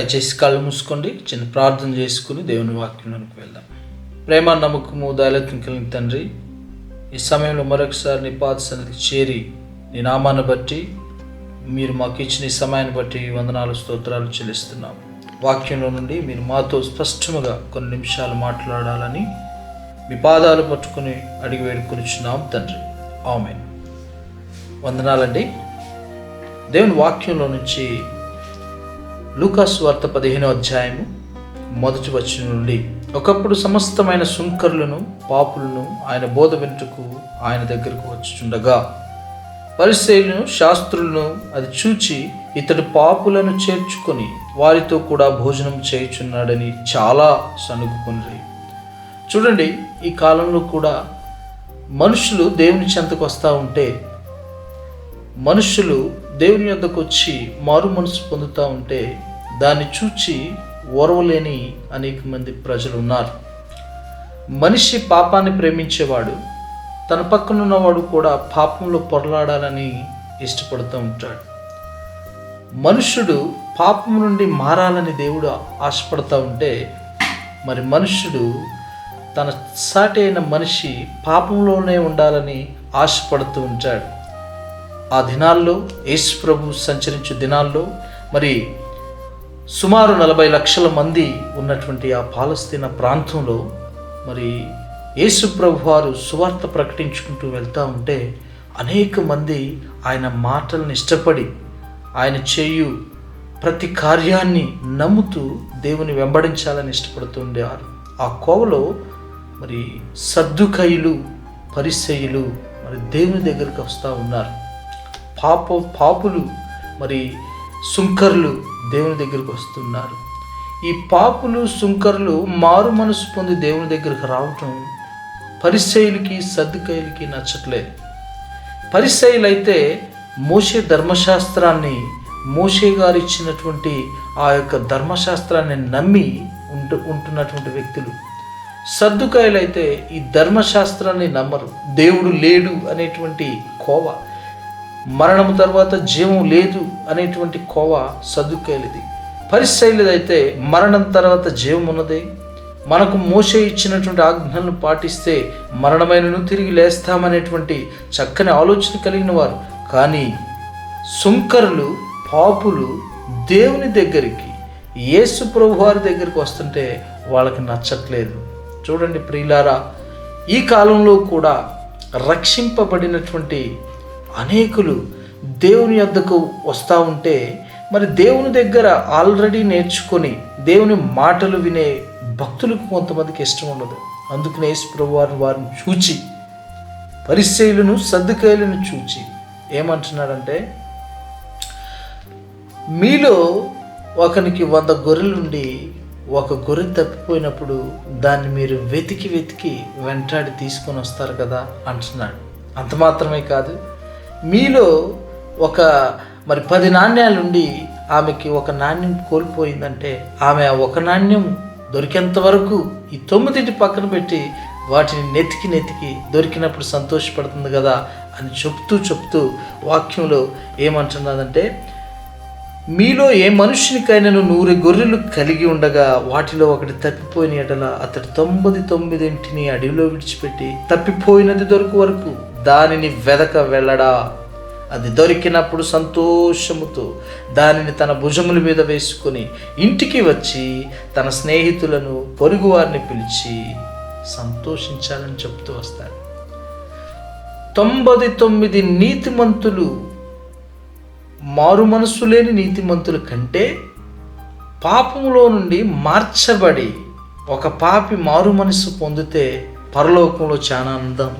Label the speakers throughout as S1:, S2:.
S1: దయచేసి కళ్ళు మూసుకోండి చిన్న ప్రార్థన చేసుకుని దేవుని వాక్యంలోనికి వెళ్దాం. ప్రేమ నమ్మకము దయలత్వం కలిగిన తండ్రి ఈ సమయంలో మరొకసారి నీ పాద సన్నిధికి చేరి నీ నామాన్ని బట్టి మీరు మాకు ఇచ్చిన ఈ సమయాన్ని బట్టి వందనాలు స్తోత్రాలు చెల్లిస్తున్నాం. వాక్యంలో నుండి మీరు మాతో స్పష్టముగా కొన్ని నిమిషాలు మాట్లాడాలని మీ పాదాలు పట్టుకుని అడిగి వేడుకొనిచున్నాం తండ్రి. ఆమెన్. వందనాలండి. దేవుని వాక్యంలో నుంచి లూకాస్ వార్త పదిహేనో అధ్యాయము మొదటి వచ్చిన నుండి. ఒకప్పుడు సమస్తమైన సుంకరులను పాపులను ఆయన బోధ వెంటకు ఆయన దగ్గరకు వచ్చుచుండగా పరిశైలను శాస్త్రులను అది చూచి ఇతడు పాపులను చేర్చుకొని వారితో కూడా భోజనం చేయుచున్నాడని చాలా సనుగుకుని చూడండి ఈ కాలంలో కూడా మనుషులు దేవుని చెంతకు వస్తూ ఉంటే మనుషులు దేవుని యొద్దకు వచ్చి మారు మనసు పొందుతూ ఉంటే దాన్ని చూచి ఓర్వలేని అనేక మంది ప్రజలు ఉన్నారు. మనిషి పాపాన్ని ప్రేమించేవాడు తన పక్కనున్నవాడు కూడా పాపంలో పొరలాడాలని ఇష్టపడుతూ ఉంటాడు. మనుషుడు పాపం నుండి మారాలని దేవుడు ఆశపడుతూ ఉంటే మరి మనుషుడు తన సాటి అయిన మనిషి పాపంలోనే ఉండాలని ఆశపడుతూ ఉంటాడు. ఆ దినాల్లో యేసు ప్రభు సంచరించే దినాల్లో మరి సుమారు నలభై లక్షల మంది ఉన్నటువంటి ఆ పాలస్తీనా ప్రాంతంలో మరి యేసు ప్రభు వారు సువార్త ప్రకటించుకుంటూ వెళ్తూ ఉంటే అనేక మంది ఆయన మాటలను ఇష్టపడి ఆయన చేయు ప్రతి కార్యాన్ని నమ్ముతూ దేవుని వెంబడించాలని ఇష్టపడుతుండేవారు ఆ కోవలో మరి సద్దుకైలు పరిసయులు మరి దేవుని దగ్గరికి వస్తూ ఉన్నారు. పాప పాపులు మరి సుంకర్లు దేవుని దగ్గరికి వస్తున్నారు. ఈ పాపులు సుంకర్లు మారు మనసు పొంది దేవుని దగ్గరికి రావటం పరిసయులకి సర్దుకాయలకి నచ్చట్లేదు. పరిసయులు అయితే మోషే ధర్మశాస్త్రాన్ని మోషే గారు ఇచ్చినటువంటి ఆ యొక్క ధర్మశాస్త్రాన్ని నమ్మి ఉంటు ఉంటున్నటువంటి వ్యక్తులు. సర్దుకాయలు అయితే ఈ ధర్మశాస్త్రాన్ని నమ్మరు. దేవుడు లేడు అనేటువంటి కోవ. మరణం తర్వాత జీవం లేదు అనేటువంటి కోవ సర్దుకాయలది పరిశైలిదైతే మరణం తర్వాత జీవం ఉన్నది. మనకు మోసే ఇచ్చినటువంటి ఆజ్ఞలను పాటిస్తే మరణమైనను తిరిగి లేస్తామనేటువంటి చక్కని ఆలోచన కలిగిన వారు. కానీ సుంకరులు పాపులు దేవుని దగ్గరికి యేసు ప్రభు వారి దగ్గరికి వస్తుంటే వాళ్ళకి నచ్చట్లేదు. చూడండి ప్రియులారా ఈ కాలంలో కూడా రక్షింపబడినటువంటి అనేకులు దేవుని వద్దకు వస్తూ ఉంటే మరి దేవుని దగ్గర ఆల్రెడీ నేర్చుకొని దేవుని మాటలు వినే భక్తులకు కొంతమందికి ఇష్టం ఉండదు. అందుకనే యేసుప్రభు వారు వారిని చూచి పరిశైలను సర్దుకాయలను చూచి ఏమంటున్నాడంటే మీలో ఒకనికి వంద గొర్రెలుండి ఒక గొర్రె తప్పిపోయినప్పుడు దాన్ని మీరు వెతికి వెతికి వెంటాడి తీసుకొని వస్తారు కదా అంటున్నాడు. అంత మాత్రమే కాదు మీలో ఒక మరి పది నాణ్యాలుండి ఆమెకి ఒక నాణ్యం కోల్పోయిందంటే ఆమె ఆ ఒక నాణ్యం దొరికేంత వరకు ఈ తొమ్మిదింటి పక్కన పెట్టి వాటిని నెతికి నెతికి దొరికినప్పుడు సంతోషపడుతుంది కదా అని చెప్తూ చెప్తూ వాక్యంలో ఏమంటున్నదంటే మీలో ఏ మనుషునికైనాను నూరు గొర్రెలు కలిగి ఉండగా వాటిలో ఒకటి తప్పిపోయిన ఎడల అతడు తొమ్మిది తొమ్మిదింటిని అడవిలో విడిచిపెట్టి తప్పిపోయినది దొరకు వరకు దానిని వెదక వెళ్ళడా? అది దొరికినప్పుడు సంతోషముతో దానిని తన భుజముల మీద వేసుకొని ఇంటికి వచ్చి తన స్నేహితులను పొరుగువారిని పిలిచి సంతోషించాలని చెప్తూ వస్తాడు. తొంభై తొమ్మిది నీతిమంతులు మారు మనస్సు లేని నీతిమంతుల కంటే పాపములో నుండి మార్చబడి ఒక పాపి మారు మనస్సు పొందితే పరలోకంలో చాలా అందం.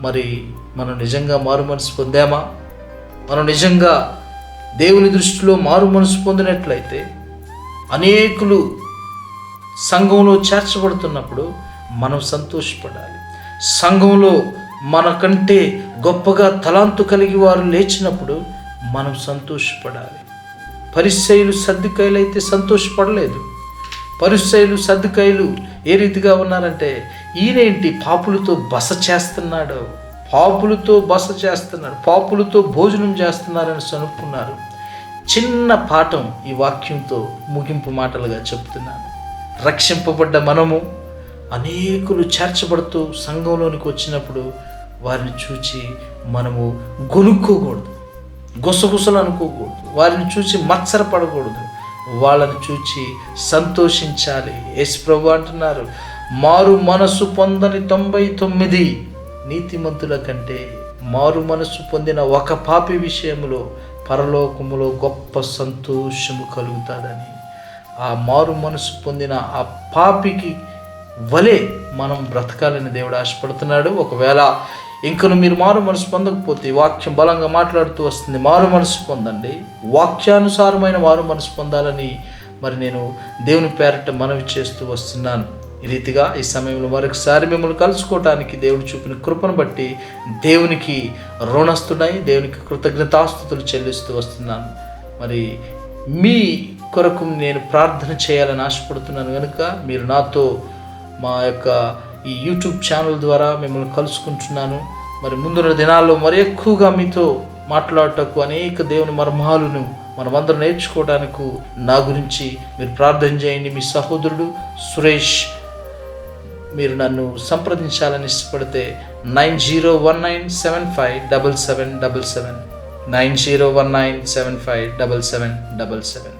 S1: మరి మనం నిజంగా మారు మనసు పొందామా? మనం నిజంగా దేవుని దృష్టిలో మారు మనసు పొందినట్లయితే అనేకులు సంఘంలో చేర్చబడుతున్నప్పుడు మనం సంతోషపడాలి. సంఘంలో మనకంటే గొప్పగా తలాంతు కలిగి వారు లేచినప్పుడు మనం సంతోషపడాలి. పరిశైలు సర్దుకాయలు అయితే సంతోషపడలేదు. పరిశైలు సర్దుకాయలు ఏ రీతిగా ఉన్నారంటే ఈయనేంటి? పాపులతో బస చేస్తున్నాడు. పాపులతో బస చేస్తున్నాడు. పాపులతో భోజనం చేస్తున్నారని సనుక్కున్నారు. చిన్న పాఠం ఈ వాక్యంతో ముగింపు మాటలుగా చెప్తున్నాను. రక్షింపబడ్డ మనము అనేకులు చేర్చబడుతూ సంఘంలోనికి వచ్చినప్పుడు వారిని చూచి మనము గొనుక్కోకూడదు. గుసగుసలు అనుకోకూడదు. వారిని చూసి మత్సరపడకూడదు వాళ్ళని చూచి సంతోషించాలి. యేసు ప్రభు అంటున్నారు. మారు మనసు పొందని తొంభై తొమ్మిది నీతిమంతుల కంటే మారు మనస్సు పొందిన ఒక పాపి విషయంలో పరలోకములో గొప్ప సంతోషము కలుగుతాదని. ఆ మారు మనసు పొందిన ఆ పాపికి వలె మనం బ్రతకాలని దేవుడు ఆశపడుతున్నాడు. ఒకవేళ ఇంకను మీరు మారు మనసు పొందకపోతే వాక్యం బలంగా మాట్లాడుతూ వస్తుంది. మారు మనసు పొందండి. వాక్యానుసారమైన మారు మనసు పొందాలని మరి నేను దేవుని పేరట మనవి చేస్తూ వస్తున్నాను. ఈ రీతిగా ఈ సమయంలో మరొకసారి మిమ్మల్ని కలుసుకోవటానికి దేవుడు చూపిన కృపను బట్టి దేవునికి రుణస్తున్నాయి దేవునికి కృతజ్ఞతాస్థుతులు చెల్లిస్తూ వస్తున్నాను. మరి మీ కొరకు నేను ప్రార్థన చేయాలని ఆశపడుతున్నాను కనుక మీరు నాతో మా యొక్క ఈ యూట్యూబ్ ఛానల్ ద్వారా మిమ్మల్ని కలుసుకుంటున్నాను. మరి ముందున్న దినాల్లో మరి ఎక్కువగా మీతో మాట్లాడటకు అనేక దేవుని మర్మాలను మనమందరం నేర్చుకోవడానికి నా గురించి మీరు ప్రార్థన చేయండి. మీ సహోదరుడు సురేష్ మీరు నన్ను సంప్రదించాలని ఇష్టపడితే nine zero one nine seven five double seven double seven. Nine zero one nine seven five double seven double seven.